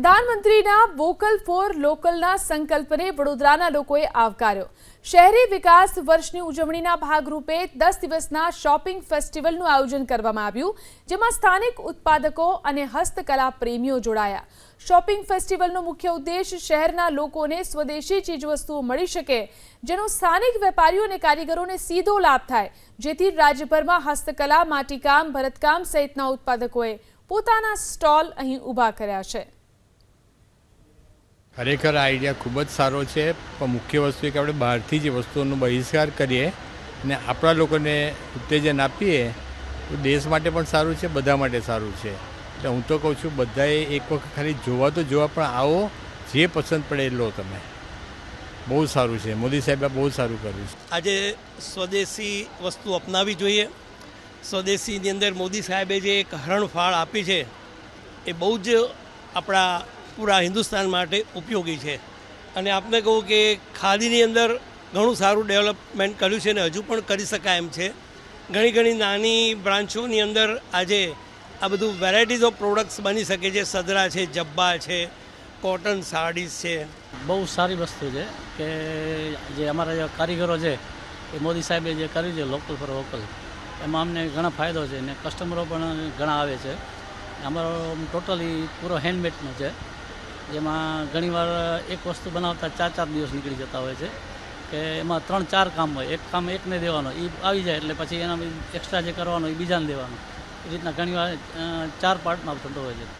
પ્રધાનમંત્રીના vocal for લોકલના સંકલ્પને વડોદરાના લોકોએ આવકાર્યો. શહેરી વિકાસ વર્ષની ઉજવણીના ભાગરૂપે દસ દિવસના શોપિંગ ફેસ્ટિવલનું આયોજન કરવામાં આવ્યું, જેમાં સ્થાનિક ઉત્પાદકો અને હસ્તકલા પ્રેમીઓ જોડાયા. શોપિંગ ફેસ્ટિવલનો મુખ્ય ઉદ્દેશ શહેરના લોકોને સ્વદેશી ચીજવસ્તુઓ મળી શકે, જેનો સ્થાનિક વેપારીઓ અને કારીગરોને સીધો લાભ થાય, જેથી રાજ્યભરમાં હસ્તકલા, માટીકામ, ભરતકામ સહિતના ઉત્પાદકોએ પોતાના સ્ટોલ અહીં ઊભા કર્યા છે. ખરેખર આ આઈડિયા ખૂબ જ સારો છે. પણ મુખ્ય વસ્તુ એ કે આપણે બહારથી જે વસ્તુઓનો બહિષ્કાર કરીએ અને આપણા લોકોને ઉત્તેજન આપીએ, તો દેશ માટે પણ સારું છે, બધા માટે સારું છે. એટલે હું તો કહું છું, બધાએ એક વખત ખાલી જોવા તો જોવા, પણ આવો જે પસંદ પડે એ લો તમે. બહુ સારું છે. મોદી સાહેબે બહુ સારું કર્યું છે. આજે સ્વદેશી વસ્તુ અપનાવી જોઈએ. સ્વદેશીની અંદર મોદી સાહેબે જે એક હરણફાળ આપી છે, એ બહુ જ આપણા પૂરા હિન્દુસ્તાન માટે ઉપયોગી છે. અને આપને કહું કે ખાદીની અંદર ઘણું સારું ડેવલપમેન્ટ કર્યું છે અને હજુ પણ કરી શકાય એમ છે. ઘણી ઘણી નાની બ્રાન્ચોની અંદર આજે આ બધું વેરાયટીઝ ઓફ પ્રોડક્ટ્સ બની શકે છે. સદરા છે, જબ્બા છે કોટન સાડીઝ છે. બહુ સારી વસ્તુ છે કે જે અમારા જે કારીગરો છે, એ મોદી સાહેબે જે કર્યું છે લોકલ ફોર વોકલ એમાં અમને ઘણા ફાયદો છે ને કસ્ટમરો પણ ઘણા આવે છે. અમારો ટોટલી પૂરો હેન્ડમેડનો છે. જેમાં ઘણીવાર એક વસ્તુ બનાવતા ચાર ચાર દિવસ નીકળી જતા હોય છે કે એમાં ત્રણ ચાર કામ હોય. એક કામ એકને દેવાનો એ આવી જાય એટલે પછી એના એક્સ્ટ્રા જે કરવાનો એ બીજાને દેવાનો. એ રીતના ઘણીવાર ચાર પાર્ટમાં થતો હોય છે.